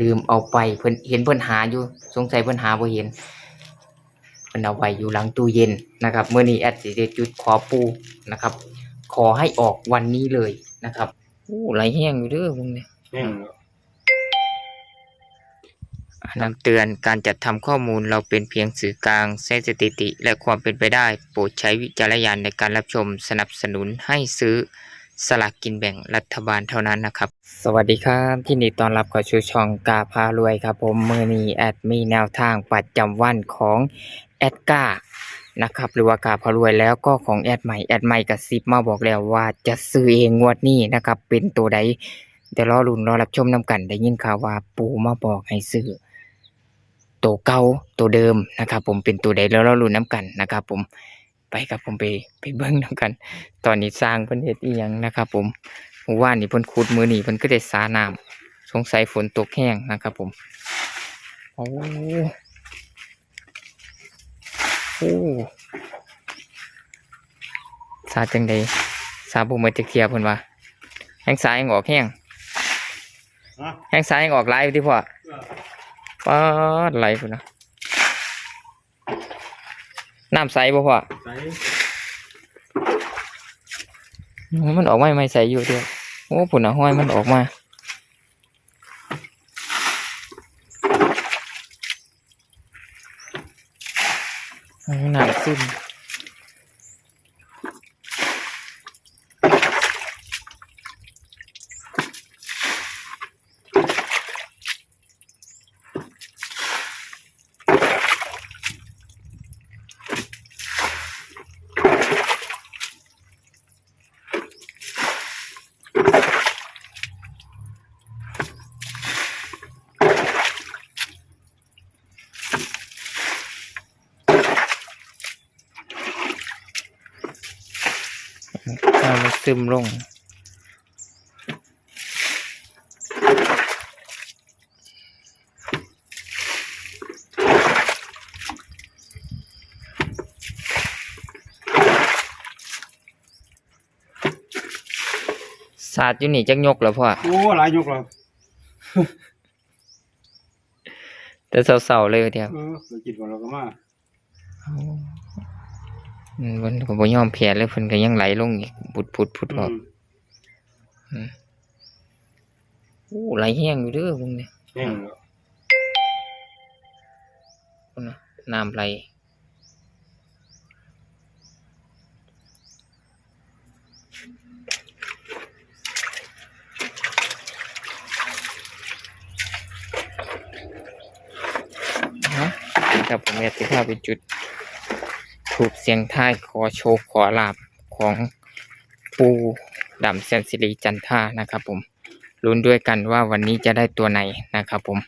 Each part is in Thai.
ลืมเอาไปเพิ่นเห็นเพิ่นหาอยู่ สงสัยเพิ่นหาบ่เห็นเพิ่นเอาไว้อยู่หลังตู้เย็นนะครับมื้อนี้แอดสิได้จุดขอปูนะครับ ขอให้ออกวันนี้เลยนะครับโอ้ไหลแห้งอยู่เด้อพวกนี้แห้งนำเตือนการจัดทำข้อมูลเราเป็นเพียงสื่อกลางใช้สถิติ และความเป็นไปได้ โปรดใช้วิจารณญาณในการรับชมสนับสนุนให้ซื้อ สลากกินแบ่งรัฐบาลเท่านั้นนะครับ สวัสดีครับที่นี่ตอนรับเข้าสู่ช่องกาพารวยครับ ผมมือนี้แอดมีแนวทางประจำวันของแอดกานะครับหรือว่ากาพารวยแล้วก็ของแอดใหม่แอดใหม่กับซิปมาบอกแล้วว่าจะซื้อเองงวดนี้นะครับ เป็นตัวใดเดี๋ยวรอลุ้นรอรับชมนำกันได้ยินข่าวว่าปูมาบอกให้ซื้อตัวเก่าตัวเดิมนะครับ ผมเป็นตัวใดแล้วรารู้น้ำกันนะครับ ผม ไปครับผมไปไปเบิ้งน้ำกัน ตอนนี้สร้างเพิ่นเฮ็ดอีหยังนะครับ ผมเมื่อวานนี่เพิ่นขุดมือนี่เพิ่นก็ได้สาน้ำสงสัยฝนตกแห้งนะครับ ผมโอ้โอ้สาจังใดสาบุมาจะเคลียร์เพิ่นว่าแห้งสายยังออกแห้งฮะแห้งสายยังออกหลายอยู่ที่พ่อป๊าดไหลพุ่นนะ น้ำใสบ่พ่อใสมันออกมาไม่ใสอยู่เดียวโอ้ผุนนะห้อยมันออกมาน้ำซึม น้ำมันซึมลง สาดอยู่นี่จักยกแล้วพ่อ โอ้หลายยกแล้วแต่เศร้าๆเลยเดียวเออเรากินก่อนเราก็มาอืม เพิ่นก็บ่ยอมแพ้เลยเพิ่นก็ยังไหลลงอีกพุดพุดพุดออกอืมโอ้ไหลแห้งอยู่เด้อพวกนี้แห้งพุ่นน่ะน้ำไหลฮะครับผมอยากจะพาไปจุด ถูกเสียงท้ายขอโชคขอลาบของปูดำเซนสิริจันท่านะครับผมลุ้นด้วยกันว่าวันนี้จะได้ตัวไหนนะครับผม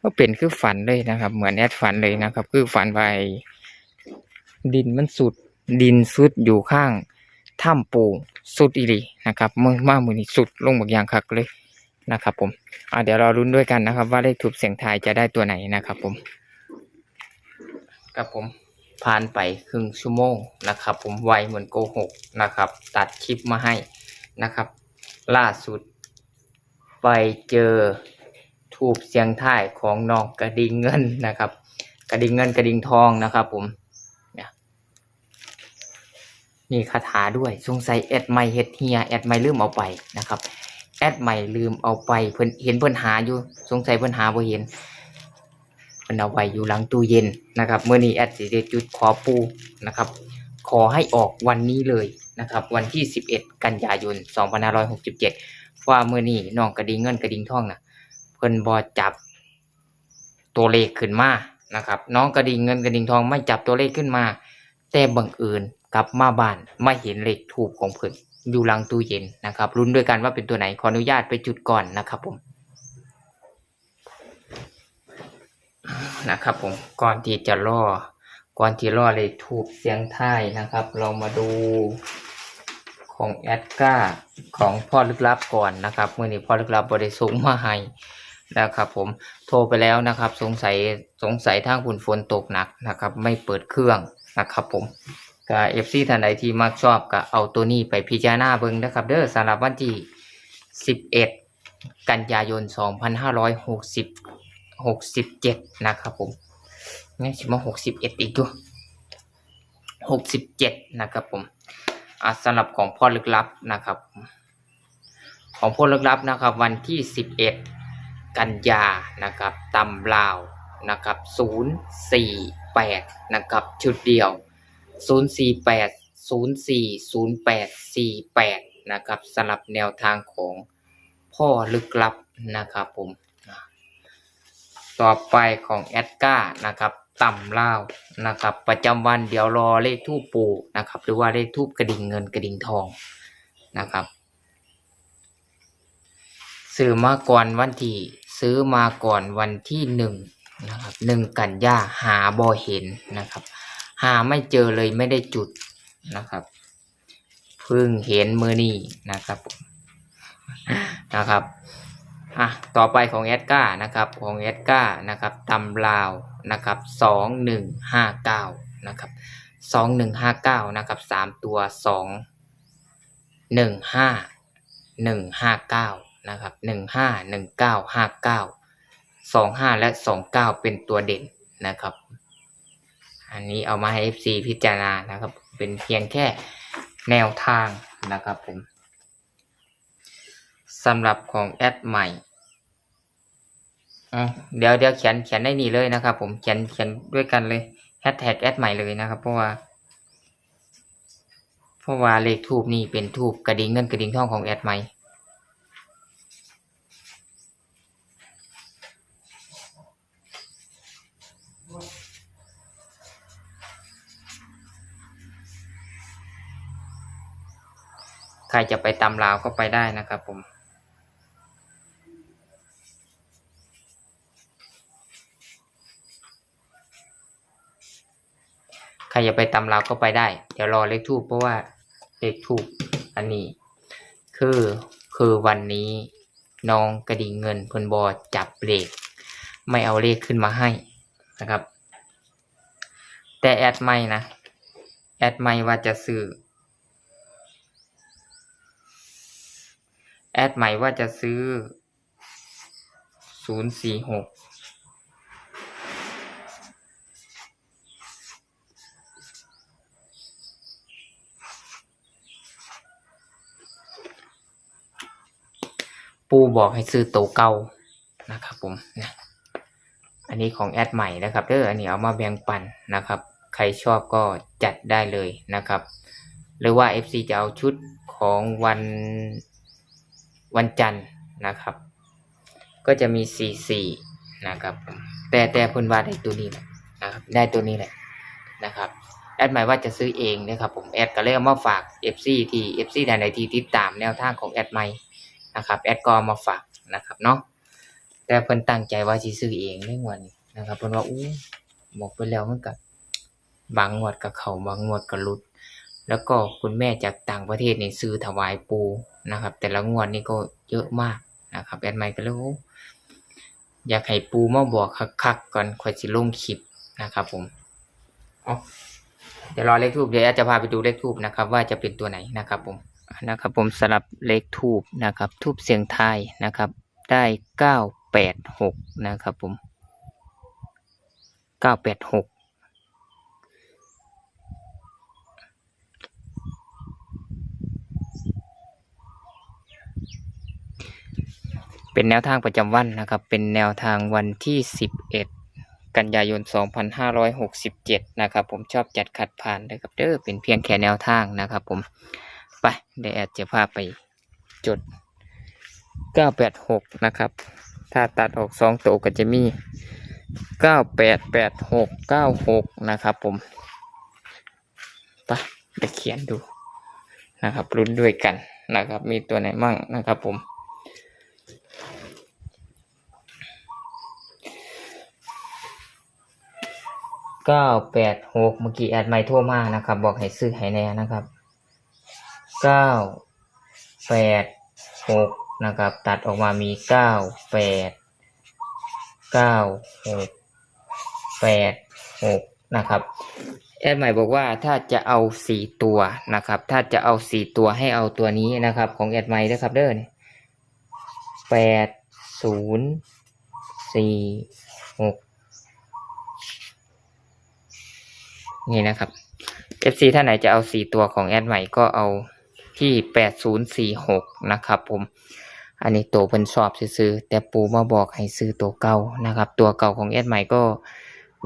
ก็เป็นคือฝันเลยนะครับ เหมือนแอดฝันเลยนะครับ คือฝันไปดินมันสุดดินสุดอยู่ข้างถ้ำปูสุดอีหลีนะครับเมื่อมามือนี้สุดลงบางอย่างคักเลยนะครับ ผมอ่าเดี๋ยวเราลุ้นด้วยกันนะครับ ว่าเลขถูกเสียงทายจะได้ตัวไหนนะครับ ผมกับผม ผ่านไปครึ่งชั่วโมงนะครับ ผมไวเหมือนโกหกนะครับ ตัดคลิปมาให้นะครับ ล่าสุด ไปเจอทูบเสียงท้ายของน้องกระดิ่งเงินนะครับ กระดิ่งเงินกระดิ่งทองนะครับผมเนี่ยมีคาถาด้วยสงสัยแอดไม่เฮ็ดเฮียแอดไม่ลืมเอาไปนะครับ แอดไม่ลืมเอาไปเพิ่นเห็นเพิ่นหาอยู่สงสัยเพิ่นหาบ่เห็น พนเอาไว้อยู่หลังตู้เย็นนะครับเมื่อนี้แอดสิได้จุดขอปูนะครับขอให้ออกวันนี้เลยนะครับวันที่ 11 กันยายน 2567 ว่าเมื่อนี้น้องกระดิ่งเงินกระดิ่งทองนะเพิ่นบอจับตัวเลขขึ้นมานะครับน้องกระดิ่งเงินกระดิ่งทองไม่จับตัวเลขขึ้นมา แต่บังเอิญกลับมาบ้านไม่เห็นเลขถูกของเพิ่นอยู่หลังตู้เย็นนะครับรุ้นด้วยกันว่าเป็นตัวไหนขออนุญาตไปจุดก่อนนะครับผม นะครับ ผมก่อนที่จะล่อก่อนที่ล่อเลขถูกเสียงท้ายนะครับ เรามาดูของแอดก้าของพ่อลึกลับก่อนนะครับเมื่อนี้พ่อลึกลับบริสุทธิ์มาให้นะครับผมโทรไปแล้วนะครับ สงสัยสงสัยทางฝุ่นฝนตกหนักนะครับ ไม่เปิดเครื่องนะครับ ผมก็เอฟซีท่านใดที่มักชอบก็เอาตัวนี้ไปพิจารณาเบิ่งนะครับ เด้อสำหรับวันที่สิบเอ็ดกันยายน 2560 67นะครับผมงั้นสิมา61อีกด้วย67นะครับผมอะสำหรับของพ่อลึกลับนะครับ ของพ่อลึกลับนะครับ วันที่11กันยานะครับตำลาวนะครับ048นะครับชุดเดียว048 04 08 48นย์สี่ศูนย์แปดสี่แปดนะครับสำหรับแนวทางของพ่อลึกลับนะครับผม ต่อไปของแอดก้านะครับต่ำล่านะครับ ประจำวันเดี๋ยวรอเลขทูปปูนะครับ หรือว่าเลขทูปกระดิ่งเงินกระดิ่งทองนะครับ ซื้อมาก่อนวันที่ซื้อมาก่อนวันที่หนึ่งนะครับหนึ่งกันยาหาบ่เห็นนะครับ หาไม่เจอเลยไม่ได้จุดนะครับเพิ่งเห็นมือนี่นะครับนะครับ อะต่อไปของแอดก้านะครับของแอดก้านะครับตำลาวนะครับสองหนึ่งห้าเก้านะครับสองหนึ่งห้าเก้านะครับสามตัวสองหนึ่งห้าหนึ่งห้าเก้านะครับหนึ่งห้าหนึ่งเก้าห้าเก้าสองห้าและสองเก้าเป็นตัวเด่นนะครับ อันนี้เอามาให้ FC พิจารณานะครับ เป็นเพียงแค่แนวทางนะครับผม สำหรับของแอดใหม่เดี๋ยวเดี๋ยวเขียนเขียนได้นี่เลยนะครับ ผมเขียนเขียนด้วยกันเลยแฮชแท็กแอดใหม่เลยนะครับ เพราะว่า เพราะว่าเลขทูบนี่เป็นทูบกระดิ่งเงินกระดิ่งทองของแอดใหม่ใครจะไปตำลาวก็ไปได้นะครับผม ครจะไปตำราก็ไปได้ เดี๋ยวรอเลขทูบเพราะว่าเลขทูบอันนี้ คือคือวันนี้น้องกระดิ่งเงินพลบอจับเลขไม่เอาเลขขึ้นมาให้นะครับ แต่แอดไม่นะ แอดไม่ว่าจะซื้อแอดใหม่ว่าจะซื้อ 046 ปูบอกให้ซื้อโตเก่านะครับผมนะอันนี้ของแอดใหม่นะครับเด้ออันนี้เอามาแบ่งปันนะครับ ใครชอบก็จัดได้เลยนะครับ หรือว่า FC จะเอาชุดของวันวันจันทร์นะครับ ก็จะมี 44 นะครับ แต่แต่พนว่าได้ตัวนี้แหละนะครับ ได้ตัวนี้แหละนะครับ แอดหมายว่าจะซื้อเองนะครับผมแอดก็เลยเอามาฝาก FC ที่ FC ใดๆที่ติดตามแนวทางของแอดใหม่ นะครับแอดก็เอมาฝากนะครับเนาะแต่เพิ่นตั้งใจว่าสิซื้อเองในงวันนี้นะครับเพิ่นว่าอู้บอกไปแล้วมันก็บบางงวดกับเขาบางงวดก็หลุด แล้วก็คุณแม่จากต่างประเทศนี่ซื้อถวายปูนะครับ แต่ละงวดนี่ก็เยอะมากนะครับแอดไมค์ก็เลยโอ้อยากให้ปูมาบอกคักๆก่อนค่อยสิลงคลิปนะครับ ผมเอเดี๋ยวรอเลขทูบเดี๋ยวแอดจะพาไปดูเลขทูบนะครับ ว่าจะเป็นตัวไหนนะครับผม นะครับผมสลับเลขทูบนะครับทูบเสียงไทยนะครับ ได้เก้าแปดหกนะครับผมเก้าแปดหกเป็นแนวทางประจำวันนะครับ เป็นแนวทางวันที่11กันยายน 2567 นะครับ ผมชอบจัดขัดผ่านนะครับเด้อเป็นเพียงแค่แนวทางนะครับผม ไปเดี๋ยวแอดจะพาไปจด 986 นะครับ ถ้าตัดออก 2 ตัวก็จะมี 9886 96 นะครับผมไปไปเขียนดูนะครับรุ่นด้วยกันนะครับ มีตัวไหนมั่งนะครับผม เก้าแปดหกเมื่อกี้แอดไม่โทั่วมากนะครับ บอกให้ซื้อให้แน่นะครับ เก้าแปดหกนะครับ ตัดออกมามีเก้าแปดเก้าหกแปดหกนะครับ แอดใหม่บอกว่าถ้าจะเอาสี่ตัวนะครับ ถ้าจะเอาสี่ตัวให้เอาตัวนี้นะครับ ของแอดใหม่นะครับเด้อนี่แปดศูนย์สี่หกนี่นะครับ FC ท่านไหนจะเอาสี่ตัวของแอดใหม่ก็เอา ที่แปดศูนย์สี่หกนะครับผม อันนี้ตัวเพิ่นชอบซื้อแต่ปูมาบอกให้ซื้อตัวเก่านะครับ ตัวเก่าของแอดใหม่ก็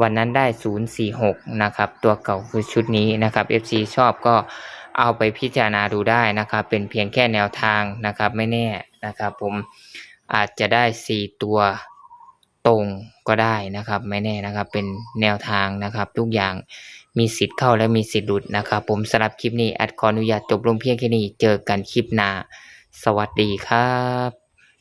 วันนั้นได้ศูนย์สี่หกนะครับ ตัวเก่าคือชุดนี้นะครับ FC ชอบก็เอาไปพิจารณาดูได้นะครับ เป็นเพียงแค่แนวทางนะครับ ไม่แน่นะครับ ผมอาจจะได้สี่ตัว ตรงก็ได้นะครับ ไม่แน่นะครับ เป็นแนวทางนะครับ ทุกอย่างมีสิทธิ์เข้าและมีสิทธิ์หลุดนะครับ ผมสำหรับคลิปนี้อัดขออนุญาตจบลงเพียงแค่นี้เจอกันคลิปหน้า สวัสดีครับ